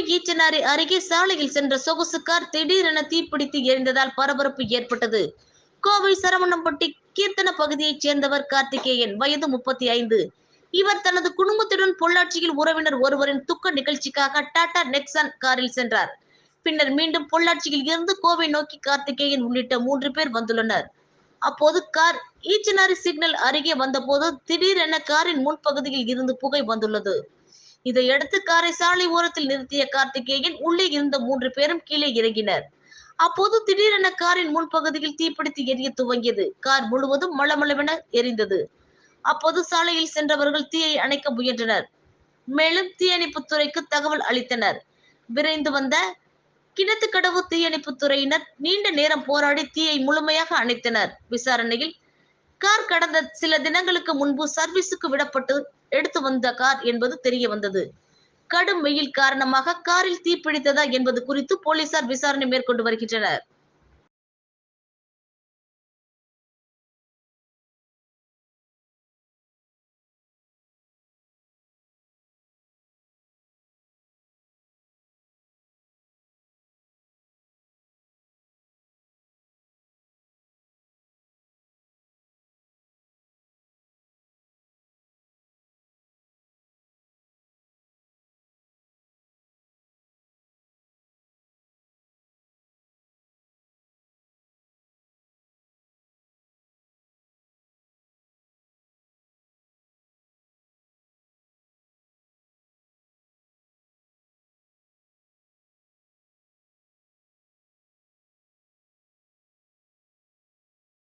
கோவை ஈச்சனாரி அருகே சாலையில் சென்ற சொகுசு கார் திடீரென தீப்பிடித்து எரிந்ததால் பரபரப்பு ஏற்பட்டது. கோவை சரவணம்பட்டி கீர்த்தன பகுதியைச் சேர்ந்தவர் கார்த்திகேயன் வயது முப்பத்தி ஐந்து இவர் தனது குடும்பத்துடன் பொள்ளாச்சியில் உறவினர் ஒருவரின் துக்க நிகழ்ச்சிக்காக டாடா நெக்ஸான் காரில் சென்றார். பின்னர் மீண்டும் பொள்ளாச்சியில் இருந்து கோவை நோக்கி கார்த்திகேயன் உள்ளிட்ட மூன்று பேர் வந்துள்ளனர். அப்போது கார் ஈச்சனாரி சிக்னல் அருகே வந்தபோது திடீரென காரின் முன்பகுதியில் இருந்து புகை வந்துள்ளது. இதையடுத்து காரை சாலை ஓரத்தில் நிறுத்திய கார்த்திகேயன் உள்ளே இருந்த மூன்று பேரும் கீழே இறங்கினர். அப்போது திடீரென காரின் முன்பகுதியில் தீப்பிடித்து எரிய துவங்கியது. கார் முழுவதும் மளமளவென எரிந்தது. அப்போது சாலையில் சென்றவர்கள் தீயை அணைக்க முயன்றனர். மேலும் தீயணைப்பு துறைக்கு தகவல் அளித்தனர். விரைந்து வந்த கிணத்துக்கடவு தீயணைப்பு துறையினர் நீண்ட நேரம் போராடி தீயை முழுமையாக அணைத்தனர். விசாரணையில் கார் கடந்த சில தினங்களுக்கு முன்பு சர்வீஸுக்கு விடப்பட்டு எடுத்து வந்த கார் என்பது தெரிய வந்தது. கடும் வெயில் காரணமாக காரில் தீப்பிடித்ததா என்பது குறித்து போலீசார் விசாரணை மேற்கொண்டு வருகின்றனர்.